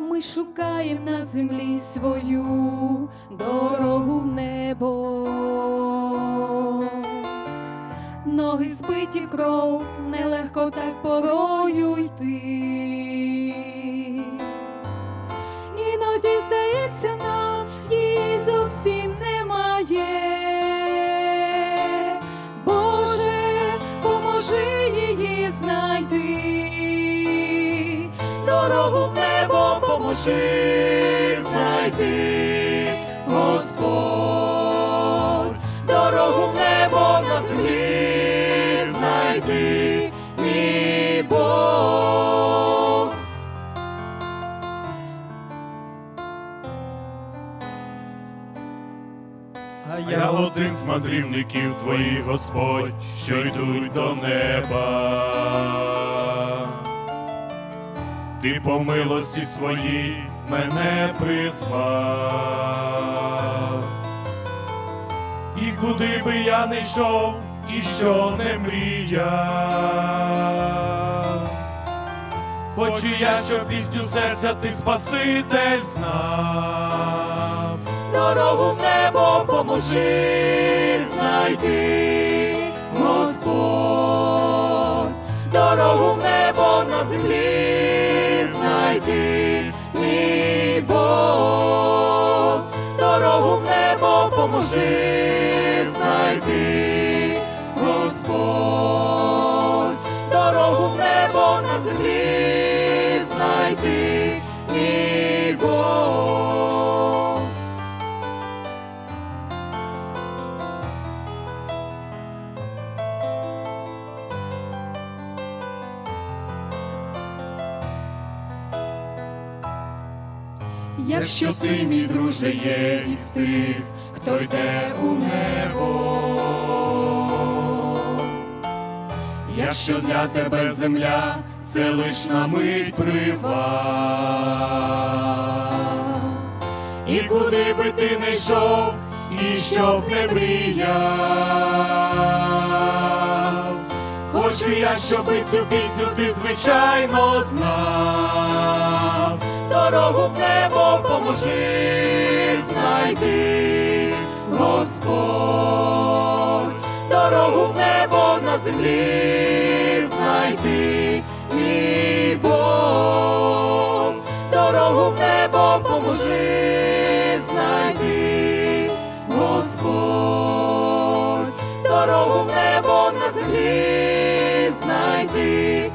ми шукаємо на землі свою дорогу в небо. Ноги збиті в кров, нелегко так порою йти. Іноді здається нам, її зовсім немає. Боже, поможи її знайти. Дорогу в небо поможи знайти, Господь, дорогу в небо на землі знайти, мій Бог. А я один з мандрівників твоїх, Господь, що йдуть до неба. Ти по милості своїй мене призвав. І куди би я не йшов, і що не мріяв. Хочу я, щоб пісню серця ти Спаситель знав. Дорогу в небо поможи знайти, Господь, дорогу в небо на землі знайти, Господь, дорогу в небо на землі знайти, Якщо ти, мій друже, є із тих, хто йде у небо, якщо для тебе земля це лиш на мить привал, і куди би ти не йшов, і щоб не мріяв, хочу я, щоби цю пісню ти звичайно знав дорогу в небо поможи знайти, Господь, дорогу в небо на землі знайти, мій Бог, дорогу в небо поможи знайти, Господь, дорогу в небо на землі знайти,